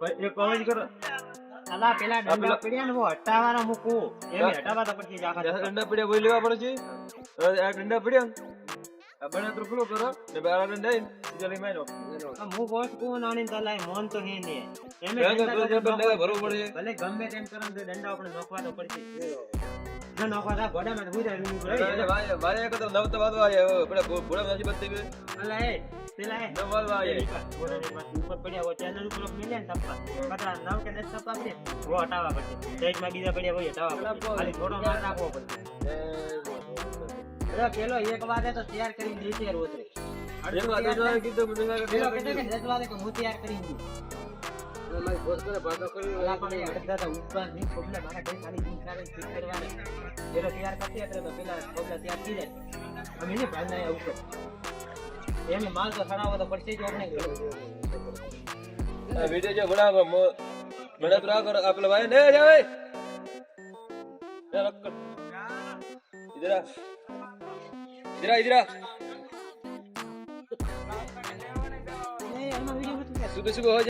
ભાઈ એક અવાજ કરો. અલા પેલા ડંડા પડ્યા ને વો હટાવાના મૂકું. એમ હટાવા તો પછી જ ડંડા પડ્યા કોઈ લેવા પડે છે. આ ડંડા પડ્યા ને, આ બળતરો પૂરો કરો. ને બારા ડંડા આઈને સીધા લઈ હું બોસ કું નાની તલાય મોન તો હે ને. એમે ડંડા તો તો ડંડા નોખવા ભરવું પડે. ભલે ગમે તેમ કરો ને તો દંડા આપણે નોખવા તો પડશે. જો નોખવા તા નું રહી. ભાઈ, મારે એક તો નવ તો વાદવા ભોળા નથી બનતી બે. અલા એ પેલા એ. ઘોડાની પાસે ઉપર પડ્યા હોય ચેનલ ઉપર મિલે ને ટપ્પા કતરા નવ કે દસ ટપ્પા પડે વો હટાવવા પડશે. સાઈડમાં બીજા પડ્યા હોય હટાવવા પડશે. ખાલી થોડો માર નાખવો પડશે. અરે પેલો એક વાગે તો તૈયાર કરીને દે છે રોતરે એક વાત તો જોવા કીધું, મને પેલો તૈયાર કરી કે દસ વાગે તો હું તૈયાર કરીને દઉં. અલા પણ એ અડધા તો ઉપર નહીં ખોબલે મારા ઘરે ખાલી કાઢે ફિટ કરવાને. પેલો તૈયાર કરતી એટલે તો પેલા ખોબલા તૈયાર થઈ જાય. અમે એને ભાઈ ના ઉપર. એમે માલ તો સડાવો તો પડશે જ આપણે આ વિડિયો જો ભણા મો- મને તો આ કરો, ભાઈ, ને જાવે રખ. ઇધર. ઇધર ઇધર સુબહ સુબહ